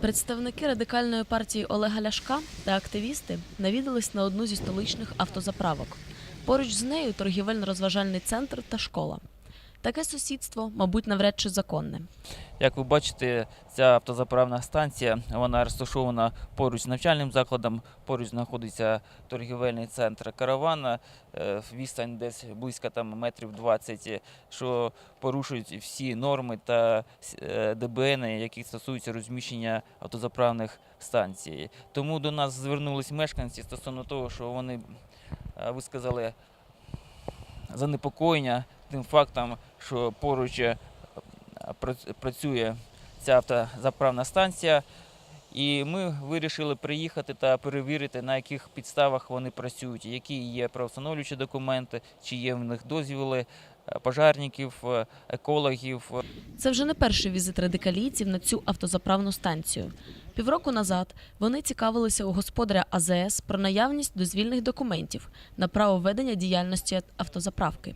Представники радикальної партії Олега Ляшка та активісти навідались на одну зі столичних автозаправок. Поруч з нею торгівельно-розважальний центр та школа. Таке сусідство, мабуть, навряд чи законне. Як ви бачите, ця автозаправна станція вона розташована поруч з навчальним закладом, поруч знаходиться торгівельний центр каравана, е, відстань десь близько там метрів 20, що порушують всі норми та е, ДБН, які стосуються розміщення автозаправних станцій. Тому до нас звернулись мешканці стосовно того, що вони е, висказали занепокоєння тим фактом, що поруч е, працює ця автозаправна станція. І ми вирішили приїхати та перевірити, на яких підставах вони працюють, які є правостановлюючі документи, чи є в них дозвіли е, пожарників, е, екологів, Це вже не перший візит радикалійців на цю автозаправну станцію. Півроку назад вони цікавилися у господаря АЗС про наявність дозвільних документів на право ведення діяльності автозаправки.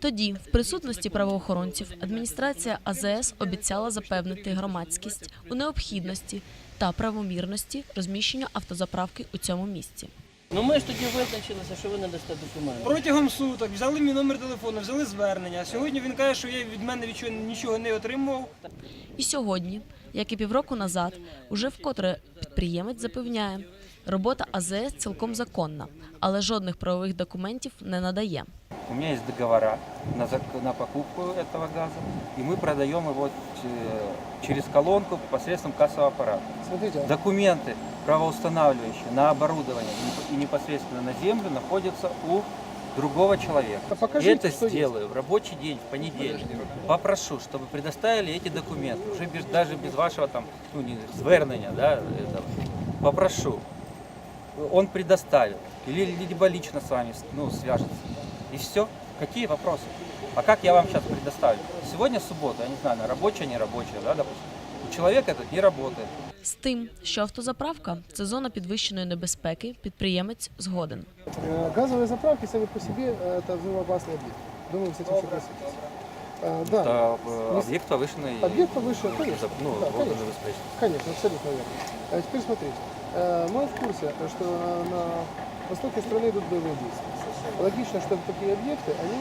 Тоді, в присутності правоохоронців, адміністрація АЗС обіцяла запевнити громадськість у необхідності та правомірності розміщення автозаправки у цьому місці. Ну ми ж тоді визначилися, що ви не дасте документи. Протягом суток взяли мій номер телефону, взяли звернення. Сьогодні він каже, що я від мене нічого, нічого не отримував. І сьогодні, як і півроку назад, уже вкотре підприємець запевняє, робота АЗС цілком законна, але жодних правових документів не надає. У меня есть договора на, на покупку этого газа, и мы продаем его э, через колонку посредством кассового аппарата. Смотрите, Документы, правоустанавливающие на оборудование и непо- и непосредственно на землю, находятся у другого человека. А покажите, Это что есть. сделаю в рабочий день, в понедельник. Попрошу, чтобы предоставили эти документы, уже без, даже без вашего там, ну, не, звернення, да, этого. Попрошу. Он предоставил. Или либо лично с вами ну, свяжется. И все. Какие вопросы? А как я вам сейчас предоставлю? Сегодня суббота, я не знаю, она рабочая, не рабочая, да, допустим. У человека этот не работает. З тим, що автозаправка це зона підвищеної небезпеки, підприємець згоден. э, газовые заправки сами по себе э, это взрывоопасный объект. Думаю, вы с этим согласитесь. Э, Да, Это э, Не- объект повышенной объект повышен, конечно. ну, Да, конечно. водонебезпечности. Конечно, абсолютно верно. А теперь смотрите. Э, Мы в курсе, что на востоке страны идут боевые действия. Логично, что такие объекты, они,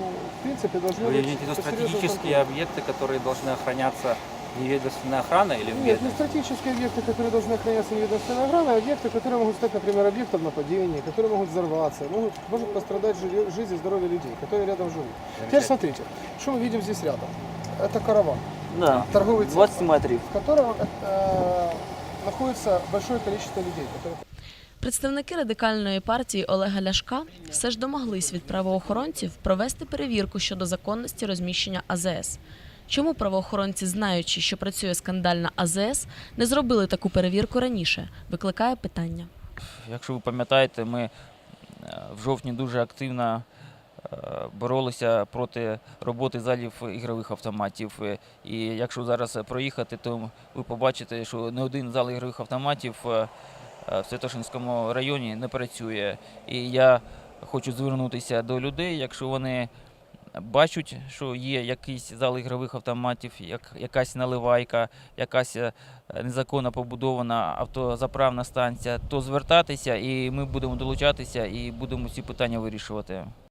ну, в принципе, должны Вы быть имеете в виду стратегические объекты, которые должны охраняться неведомственной охраной или Нет, не стратегические объекты, которые должны охраняться неведомственной охраной, а объекты, которые могут стать, например, объектом нападения, которые могут взорваться, могут, может пострадать жи- жизнь и здоровье людей, которые рядом живут. Теперь смотрите, что мы видим здесь рядом. Это караван, Да. торговый центр, 20 метрів. в котором э, находится большое количество людей, которые Представники радикальної партії Олега Ляшка все ж домоглись від правоохоронців провести перевірку щодо законності розміщення АЗС. Чому правоохоронці, знаючи, що працює скандальна АЗС, не зробили таку перевірку раніше? Викликає питання. Якщо ви пам'ятаєте, ми е, в жовтні дуже активно боролися проти роботи залів ігрових автоматів. Е, І якщо зараз проїхати, то ви побачите, що не один зал ігрових автоматів е, е, в Святошинському районі не працює. І я хочу звернутися до людей, якщо вони бачать, що є якийсь зал ігрових автоматів, як, якась наливайка, якась е, незаконно побудована автозаправна станція, то звертатися і ми будемо долучатися і будемо ці питання вирішувати.